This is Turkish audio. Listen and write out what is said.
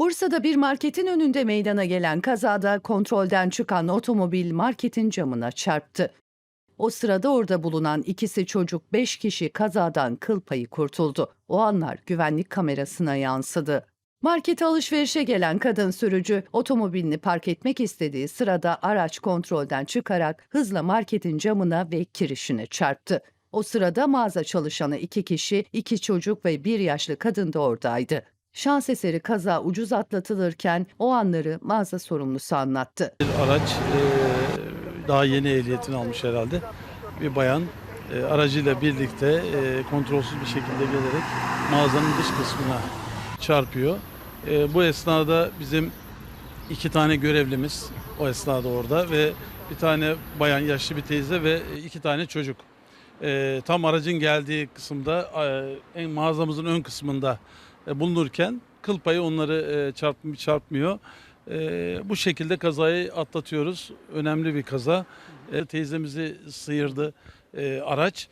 Bursa'da bir marketin önünde meydana gelen kazada kontrolden çıkan otomobil marketin camına çarptı. O sırada orada bulunan ikisi çocuk 5 kişi kazadan kıl payı kurtuldu. O anlar güvenlik kamerasına yansıdı. Markete alışverişe gelen kadın sürücü otomobilini park etmek istediği sırada araç kontrolden çıkarak hızla marketin camına ve kirişine çarptı. O sırada mağaza çalışanı iki kişi, iki çocuk ve bir yaşlı kadın da oradaydı. Şans eseri kaza ucuz atlatılırken o anları mağaza sorumlusu anlattı. Bir araç e, daha yeni ehliyetini almış herhalde. Bir bayan e, aracıyla birlikte e, kontrolsüz bir şekilde gelerek mağazanın dış kısmına çarpıyor. Bu esnada bizim iki tane görevlimiz o esnada orada ve bir tane bayan yaşlı bir teyze ve iki tane çocuk. Tam aracın geldiği kısımda mağazamızın ön kısmında bulunurken kıl payı onları e, çarp, çarpmıyor. E, bu şekilde kazayı atlatıyoruz. Önemli bir kaza. E, teyzemizi sıyırdı e, araç.